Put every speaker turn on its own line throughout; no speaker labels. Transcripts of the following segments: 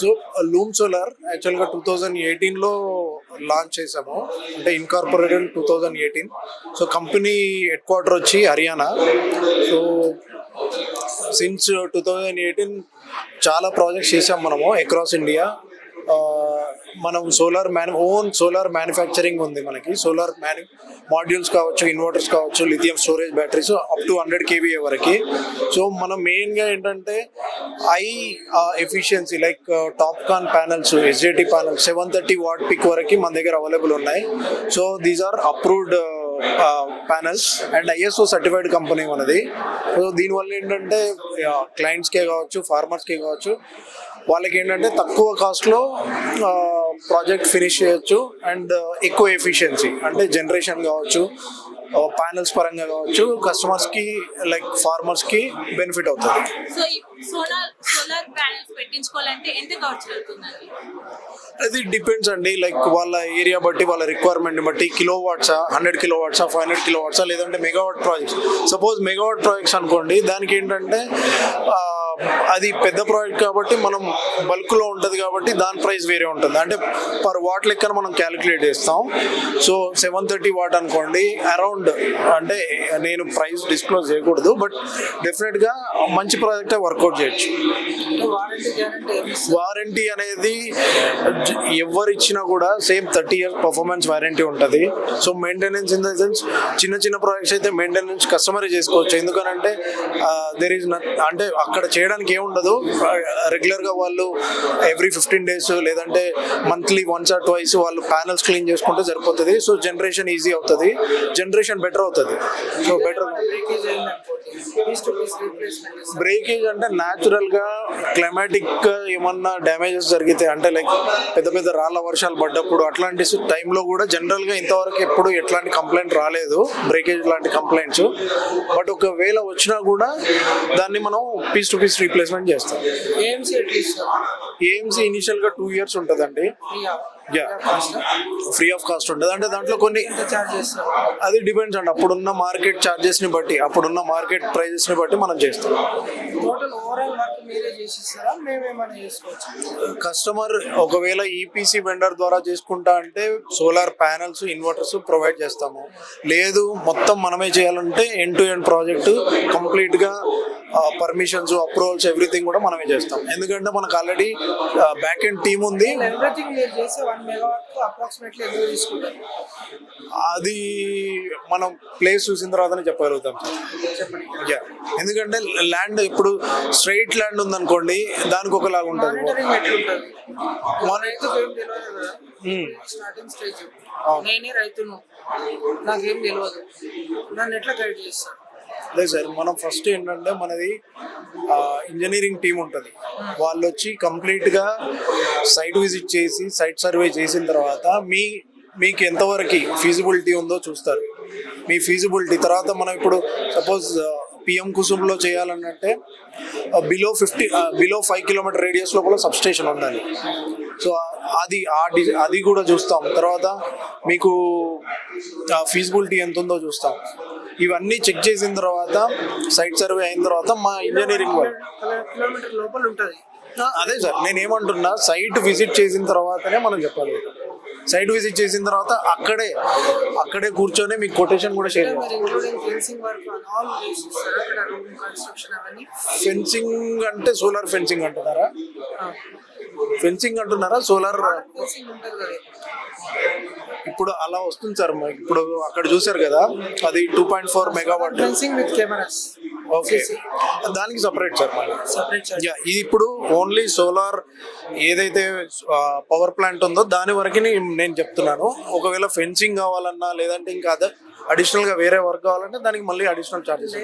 So Loom Solar యాక్చువల్గా two thousand ఎయిటీన్లో launch చేసాము అంటే incorporated two thousand eighteen. So company headquarter వచ్చి Haryana. So since two thousand eighteen చాలా projects చేసాం మనము అక్రాస్ ఇండియా మనం solar manu own solar manufacturing ఉంది మనకి. సోలార్ మ్యాను మాడ్యూల్స్ కావచ్చు ఇన్వర్టర్స్ కావచ్చు lithium storage batteries up to hundred KVA వరకు. సో మనం మెయిన్గా ఏంటంటే I efficiency like TOPCon panels SJT panels seven thirty watt peak వరకు మన దగ్గర అవైలబుల్ ఉన్నాయి. So these are approved panels and ISO certified company మనది. సో దీనివల్ల ఏంటంటే క్లయింట్స్కే కావచ్చు ఫార్మర్స్కే కావచ్చు వాళ్ళకి ఏంటంటే తక్కువ కాస్ట్లో ప్రాజెక్ట్ ఫినిష్ చేయొచ్చు అండ్ ఎక్కువ ఎఫిషియన్సీ. అంటే జనరేషన్ కావచ్చు ప్యానల్స్ పరంగా కావచ్చు కస్టమర్స్కి లైక్ ఫార్మర్స్కి బెనిఫిట్ అవుతుంది.
సో ఈ సోలార్ సోలార్ ప్యానెల్స్ పెట్టించుకోవాలంటే ఎంత ఖర్చు అవుతుందండి?
అది డిపెండ్స్ అండి. లైక్ వాళ్ళ ఏరియా బట్టి వాళ్ళ రిక్వైర్మెంట్ బట్టి కిలో వాట్సా హండ్రెడ్ కిలో వాట్సా ఫైవ్ హండ్రెడ్ కిలో వాట్సా లేదంటే megawatt projects. Suppose megawatt projects అనుకోండి దానికి ఏంటంటే అది పెద్ద ప్రాజెక్ట్ కాబట్టి మనం బల్క్లో ఉంటుంది కాబట్టి దాని ప్రైస్ వేరే ఉంటుంది. అంటే పర్ వాట్ లెక్కన మనం క్యాలిక్యులేట్ చేస్తాం. సో సెవెన్ థర్టీ వాట్ అనుకోండి అరౌండ్ అంటే నేను ప్రైస్ డిస్క్లోజ్ చేయకూడదు బట్ డెఫినెట్గా మంచి ప్రాజెక్టే వర్కౌట్ చేయొచ్చు.
వారంటీ
అనేది ఎవరు ఇచ్చినా కూడా same thirty years performance warranty ఉంటుంది. So maintenance in the sense చిన్న చిన్న ప్రాజెక్ట్స్ అయితే మెయింటెనెన్స్ కస్టమరే చేసుకోవచ్చు. ఎందుకనంటే దెర్ ఈజ్ అంటే అక్కడ చేయడానికి ఏముండదు. రెగ్యులర్గా వాళ్ళు ఎవ్రీ ఫిఫ్టీన్ డేస్ లేదంటే మంత్లీ వన్స్ ఆర్ ట్వైస్ వాళ్ళు ప్యానల్స్ క్లీన్ చేసుకుంటే సరిపోతుంది. సో జనరేషన్ ఈజీ అవుతుంది. జనరేషన్ బెటర్ అవుతుంది. సో బెటర్
బ్రేకేజ్
బ్రేకేజ్ అంటే న్యాచురల్గా క్లైమాటిక్ ఏమన్నా డ్యామేజెస్ జరిగితే అంటే లైక్ పెద్ద పెద్ద రాళ్ళ వర్షాలు పడ్డప్పుడు అట్లాంటి టైంలో కూడా జనరల్గా ఇంతవరకు ఎప్పుడు ఎట్లాంటి కంప్లైంట్ రాలేదు. బ్రేకేజ్ లాంటి కంప్లైంట్స్ బట్ ఒకవేళ వచ్చినా కూడా దాన్ని మనం పీస్ టు పీస్ రీప్లేస్మెంట్ చేస్తాం
ఏఎంసీ
ఇనిషియల్గా టూ ఇయర్స్ ఉంటుందండి. యా ఫ్రీ ఆఫ్ కాస్ట్ ఉంటుంది. అంటే దాంట్లో కొన్ని అది డిపెండ్స్ అండి. అప్పుడున్న మార్కెట్ ఛార్జెస్ని బట్టి అప్పుడున్న మార్కెట్ ప్రైజెస్ని బట్టి మనం చేస్తాం.
టోటల్ ఓవరాల్ వర్క్ మీరే చేసిస్తారా? మేమేమైనా చేసుకోవచ్చు?
కస్టమర్ ఒకవేళ ఈపీసీ వెండర్ ద్వారా చేసుకుంటా అంటే సోలార్ ప్యానల్స్ ఇన్వర్టర్స్ ప్రొవైడ్ చేస్తాము. లేదు మొత్తం మనమే చేయాలంటే ఎండ్ టు ఎండ్ ప్రాజెక్ట్ కంప్లీట్గా పర్మిషన్స్ అప్రూవల్స్ ఎవ్రీథింగ్ కూడా మనమే చేస్తాం. ఎందుకంటే మనకు ఆల్రెడీ బ్యాక్ ఎండ్ టీమ్ ఉంది. అది మనం ప్లేస్ చూసిన తర్వాతనే చెప్పగలుగుతాం సార్. ఎందుకంటే ల్యాండ్ ఇప్పుడు స్ట్రైట్ ల్యాండ్ ఉందనుకోండి దానికి ఒకలాగా ఉంటుంది.
Starting stage. నేనే రైతును. నాకేం తెలియదు నన్ను ఎట్లా గైడ్
లేదు సార్ మనం ఫస్ట్ ఏంటంటే మనది ఇంజనీరింగ్ టీం ఉంటుంది. వాళ్ళు వచ్చి కంప్లీట్గా సైట్ విజిట్ చేసి సైట్ సర్వే చేసిన తర్వాత మీ మీకు ఎంతవరకు ఫీజిబిలిటీ ఉందో చూస్తారు. మీ ఫీజిబిలిటీ తర్వాత మనం ఇప్పుడు సపోజ్ పిఎం కుసుమ్లో చేయాలనంటే below fifty below five kilometer radius లోపల సబ్ స్టేషన్ ఉండాలి. సో అది ఆ డి అది కూడా చూస్తాం. తర్వాత మీకు ఫీజిబిలిటీ ఎంత ఉందో చూస్తాం. ఇవన్నీ చెక్ చేసిన తర్వాత సైట్ సర్వే అయిన తర్వాత మా ఇంజనీరింగ్ వాళ్ళు. అదే సార్ నేను ఏమంటున్నా సైట్ విజిట్ చేసిన తర్వాతనే మనం చెప్పాలి. సైట్ విజిట్ చేసిన తర్వాత అక్కడే అక్కడే కూర్చొని మీకు కొటేషన్ కూడా షేర్
ఫెన్సింగ్
అంటే సోలార్ ఫెన్సింగ్ అంటున్నారా? ఫెన్సింగ్ అంటున్నారా? సోలార్ ఇప్పుడు అలా వస్తుంది సార్ ఇప్పుడు అక్కడ చూసారు కదా అది two point four megawatt
fencing with cameras
okay దానికి సపరేట్ సార్
సపరేట్
ఇది ఇప్పుడు ఓన్లీ సోలార్ ఏదైతే పవర్ ప్లాంట్ ఉందో దాని వరకు నేను చెప్తున్నాను. ఒకవేళ ఫెన్సింగ్ కావాలన్నా లేదంటే ఇంకా అదర్ అడిషనల్గా వేరే వర్క్ కావాలంటే దానికి మళ్ళీ అడిషనల్ చార్జెస్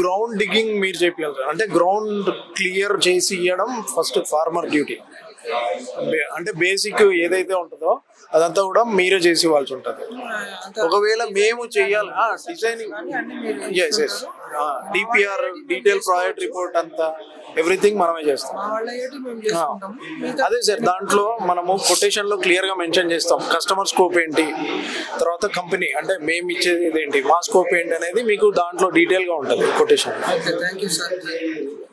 గ్రౌండ్ డిగ్గింగ్
మీరు చేపియాలి సార్ అంటే గ్రౌండ్ క్లియర్ చేసి ఇవ్వడం ఫస్ట్ ఫార్మర్ డ్యూటీ అంటే బేసిక్ ఏదైతే ఉంటుందో అదంతా కూడా మీరే చేసి ఇవ్వాల్సి ఉంటుంది. ఒకవేళ మేము చేయాలి. Designing S S DPR detail project report అంతా ఎవ్రీథింగ్ మనమే చేస్తాం. అదే సార్ దాంట్లో మనము కొటేషన్లో క్లియర్గా మెన్షన్ చేస్తాం. కస్టమర్ స్కోప్ ఏంటి? తర్వాత కంపెనీ అంటే మేము ఇచ్చేది ఏంటి? మా స్కోప్ ఏంటి అనేది మీకు దాంట్లో డీటెయిల్గా ఉంటుంది quotation
thank you sir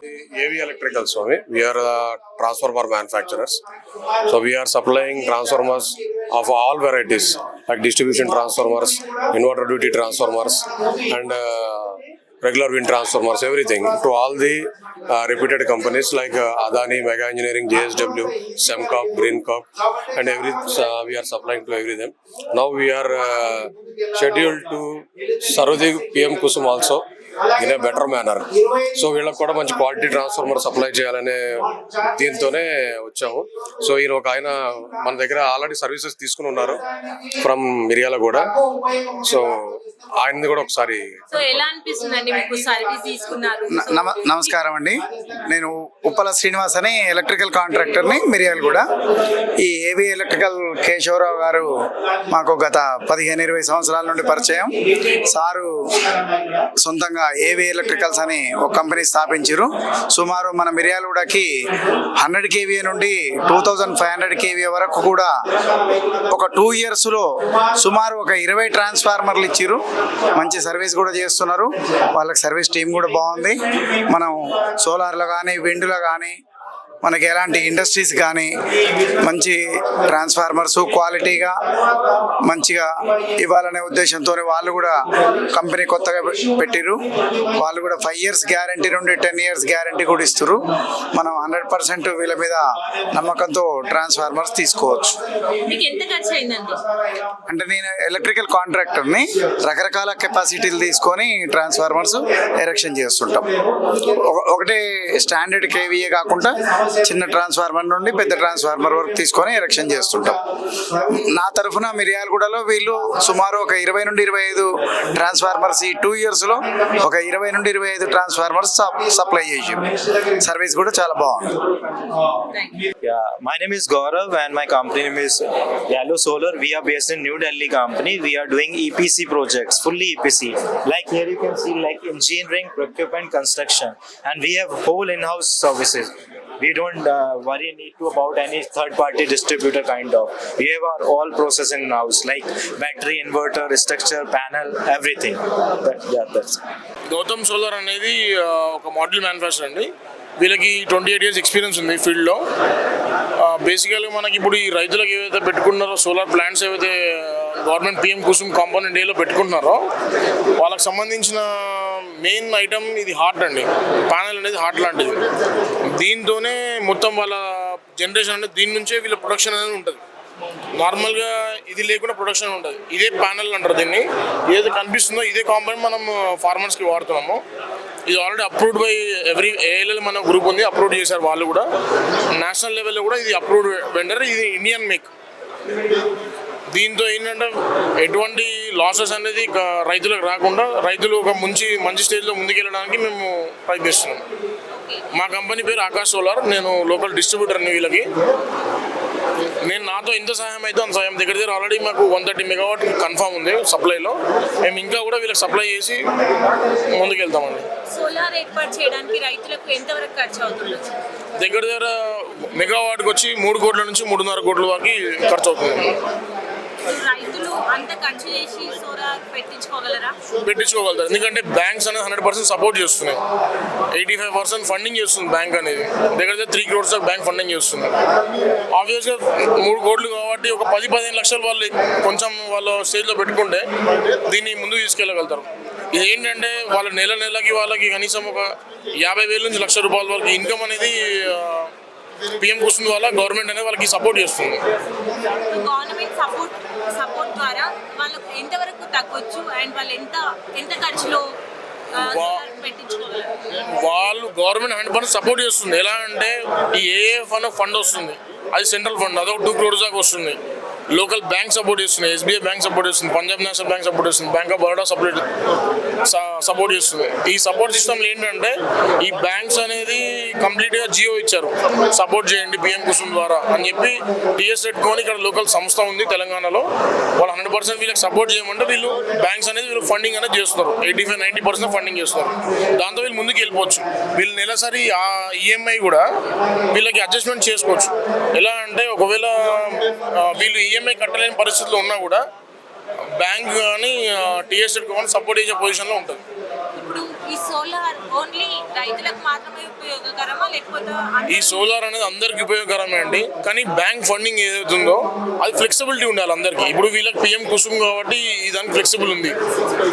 AV Electrical Swami. We are the transformer manufacturers. So we are supplying transformers of all varieties, like distribution transformers, inverter duty transformers, and uh, regular wind transformers, everything to all the uh, reputed companies like uh, Adani, Mega Engineering, JSW, Semcop, Greencop, and every uh, we are supplying to every them. Now we are uh, scheduled to serve PM Kusum also in a better manner so వీళ్ళకి కూడా మంచి quality transformer supply చేయాలనే దీంతోనే వచ్చాము. So ఈయన ఒక ఆయన మన దగ్గర ఆల్రెడీ సర్వీసెస్ తీసుకుని ఉన్నారు ఫ్రమ్ మిరియాల కూడా. సో ఆయనది కూడా ఒకసారి
సో ఎలా అనిపిస్తుందండి మీకు సర్వీస్ తీసుకున్నారు?
న- నమ నమస్కారం అండి. నేను ఉప్పల శ్రీనివాస్ అని ఎలక్ట్రికల్ కాంట్రాక్టర్ని మిరియాలు కూడా ఈ ఏవి ఎలక్ట్రికల్ కేశవరావు గారు మాకు గత పదిహేను ఇరవై సంవత్సరాల నుండి పరిచయం. సారు సొంతంగా ఏవి ఎలక్ట్రికల్స్ అని ఒక కంపెనీ స్థాపించారు సుమారు మన మిర్యాలగూడకి హండ్రెడ్ కేవీ నుండి two thousand five hundred KV వరకు కూడా ఒక టూ ఇయర్స్లో సుమారు ఒక ఇరవై ట్రాన్స్ఫార్మర్లు ఇచ్చారు మంచి సర్వీస్ కూడా చేస్తున్నారు. వాళ్ళకి సర్వీస్ టీం కూడా బాగుంది. మనం సోలార్లో కానీ విండ్లో కానీ మనకి ఎలాంటి ఇండస్ట్రీస్ కానీ మంచి ట్రాన్స్ఫార్మర్స్ క్వాలిటీగా మంచిగా ఇవ్వాలనే ఉద్దేశంతో వాళ్ళు కూడా కంపెనీ కొత్తగా పెట్టిర్రు. వాళ్ళు కూడా ఫైవ్ ఇయర్స్ గ్యారంటీ నుండి టెన్ ఇయర్స్ గ్యారంటీ కూడా ఇస్తారు మనం హండ్రెడ్ పర్సెంట్ వీళ్ళ మీద నమ్మకంతో ట్రాన్స్ఫార్మర్స్ తీసుకోవచ్చు. అంటే నేను ఎలక్ట్రికల్ కాంట్రాక్టర్ని రకరకాల కెపాసిటీలు తీసుకొని ట్రాన్స్ఫార్మర్స్ ఎరెక్షన్ చేస్తుంటాం. ఒక- ఒకటే స్టాండర్డ్ కేవీఏ కాకుండా చిన్న ట్రాన్స్ఫార్మర్ నుండి పెద్ద ట్రాన్స్ఫార్మర్ వరకు తీసుకొని ఎరక్షన్ చేస్తుంటాం. నా తరఫున మిర్యాలగూడలో వీళ్ళు సుమారు ఒక ఇరవై నుండి ఇరవై ఐదు ట్రాన్స్ఫార్మర్స్ ఈ టూ ఇయర్స్లో ఒక ఇరవై నుండి ఇరవై ఐదు ట్రాన్స్ఫార్మర్స్ సప్లై చేసి. సర్వీస్ కూడా చాలా బాగుంది.
My name
is Gaurav and my company name is yellow solar we are base in New Delhi company we are doing EPC projects fully EPC like here you can see like engineering procurement construction and we whole in house services We don't uh, worry need to about any third-party distributor kind of. We have our all process in-house like battery, inverter, structure, panel, everything. That, yeah, that's
Gautam Solar అనేది ఒక model manufacture అండి వీళ్ళకి twenty eight years experience ఉంది ఫీల్డ్లో బేసికల్గా మనకి ఇప్పుడు ఈ రైతులకు ఏవైతే పెట్టుకున్నారో సోలార్ ప్లాంట్స్ ఏవైతే గవర్నమెంట్ పిఎం కుసుమ్ కాంపోనెంట్ డేలో పెట్టుకుంటున్నారో వాళ్ళకి సంబంధించిన మెయిన్ ఐటమ్ ఇది హార్ట్ అండి. ప్యానల్ అనేది హార్ట్ లాంటిది. దీంతోనే మొత్తం వాళ్ళ జనరేషన్ అనేది దీని నుంచే వీళ్ళ ప్రొడక్షన్ అనేది ఉంటుంది. నార్మల్గా ఇది లేకుండా ప్రొడక్షన్ ఉంటుంది. ఇదే ప్యానల్ అంటారు దీన్ని. ఏది కనిపిస్తుందో ఇదే కాంపోనెంట్ మనం ఫార్మర్స్కి వాడుతున్నాము. ఇది already approved by every ALL మన గ్రూప్ ఉంది అప్రూవ్ చేశారు వాళ్ళు కూడా. నేషనల్ లెవెల్లో కూడా ఇది అప్రూవ్డ్ వెండర్ ఇది ఇండియన్ మేక్ దీంతో ఏంటంటే ఎటువంటి లాసెస్ అనేది రైతులకు రాకుండా రైతులు ఒక మంచి మంచి స్టేజ్లో ముందుకెళ్ళడానికి మేము ప్రయత్నిస్తున్నాం. మా కంపెనీ పేరు ఆకాశ్ సోలార్ నేను లోకల్ డిస్ట్రిబ్యూటర్ని వీళ్ళకి. నేను నాతో ఎంత సహాయం అయితే అంత సహాయం. దగ్గర దగ్గర ఆల్రెడీ మాకు వన్ థర్టీ మెగావాట్ కన్ఫామ్ ఉంది సప్లైలో మేము ఇంకా కూడా వీళ్ళకి సప్లై చేసి ముందుకెళ్తామండి.
సోలార్ ఏర్పాటు చేయడానికి రైతులకు ఎంతవరకు ఖర్చు అవుతుంది?
దగ్గర దగ్గర మెగావాట్కి వచ్చి మూడు కోట్ల నుంచి మూడున్నర కోట్ల వరకు ఖర్చు అవుతుంది
రైతులు అంత ఖర్చు చేసి సోలార్ పెట్టించుకోగలరా?
ఎందుకంటే బ్యాంక్స్ అనేది హండ్రెడ్ పర్సెంట్ సపోర్ట్ చేస్తున్నాయి. ఎయిటీ ఫైవ్ పర్సెంట్ ఫండింగ్ చేస్తుంది బ్యాంక్ అనేది. దగ్గర త్రీ క్రోడ్స్ బ్యాంక్ ఫండింగ్ చేస్తుంది. ఆబ్వియస్గా మూడు కోట్లు కాబట్టి ఒక పది పదిహేను లక్షలు వాళ్ళు కొంచెం వాళ్ళ స్టేజ్లో పెట్టుకుంటే దీన్ని ముందుకు తీసుకెళ్ళగలుగుతారు. ఇది ఏంటంటే వాళ్ళ నెల నెలకి వాళ్ళకి కనీసం ఒక యాభై వేల నుంచి లక్ష రూపాయల వరకు ఇన్కమ్ అనేది పిఎం కుస్తుంది వల్ల గవర్నమెంట్ అనేది వాళ్ళకి సపోర్ట్ చేస్తుంది.
గవర్నమెంట్ సపోర్ట్ సపోర్ట్ ద్వారా వాళ్ళకు ఎంతవరకు తగ్గొచ్చు అండ్ వాళ్ళు ఎంత ఎంత ఖర్చులో
వాళ్ళు గవర్నమెంట్ హండ్రెడ్ పర్సెంట్ సపోర్ట్ చేస్తుంది. ఎలా అంటే ఈ ఏఏఎఫ్ అనే ఫండ్ వస్తుంది. అది సెంట్రల్ ఫండ్ అదొక టూ క్రోర్స్ దాకా వస్తుంది. లోకల్ బ్యాంక్ సపోర్ట్ చేస్తున్నాయి ఎస్బీఐ బ్యాంక్ సపోర్ట్ చేస్తుంది పంజాబ్ నేషనల్ బ్యాంక్ సపోర్ట్ చేస్తుంది bank of Baroda support support చేస్తుంది. ఈ సపోర్ట్ సిస్టమ్లో ఏంటంటే ఈ బ్యాంక్స్ అనేది కంప్లీట్గా జియో ఇచ్చారు. సపోర్ట్ చేయండి పిఎం కుసుమ్ ద్వారా అని చెప్పి టీఎస్ పెట్టుకొని ఇక్కడ లోకల్ సంస్థ ఉంది తెలంగాణలో. వాళ్ళు హండ్రెడ్ పర్సెంట్ వీళ్ళకి సపోర్ట్ చేయమంటే వీళ్ళు బ్యాంక్స్ అనేది వీళ్ళు ఫండింగ్ అనేది చేస్తారు. Eighty five ninety percent funding చేస్తారు. దాంతో వీళ్ళు ముందుకు వెళ్ళిపోవచ్చు. వీళ్ళు నెలసరి ఆ ఈఎంఐ కూడా వీళ్ళకి అడ్జస్ట్మెంట్ చేసుకోవచ్చు. ఎలా అంటే ఒకవేళ వీళ్ళు ఈఎంఐ కట్టలేని పరిస్థితుల్లో ఉన్నా కూడా బ్యాంక్ కానీ టీఎస్ కానీ సపోర్ట్ చేసే పొజిషన్లో ఉంటుంది.
ఈ సోలార్ ఓన్లీ రైతులకు మాత్రమే ఉపయోగకరమా? లేకపోతే
ఈ
అందరికీ-
సోలార్ అనేది అందరికి ఉపయోగకరమే అండి. కానీ బ్యాంక్ ఫండింగ్ ఏదైతుందో అది ఫ్లెక్సిబిలిటీ ఉండాలి అందరికీ. ఇప్పుడు వీళ్ళకి పిఎం కుసుమ్ కాబట్టి దానికి ఫ్లెక్సిబుల్ ఉంది.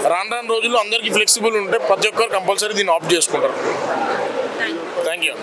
రాను రాను రోజుల్లో అందరికీ ఫ్లెక్సిబుల్ ఉంటే ప్రతి ఒక్కరు కంపల్సరీ దీన్ని ఆప్ట్ చేసుకుంటారు. Thank you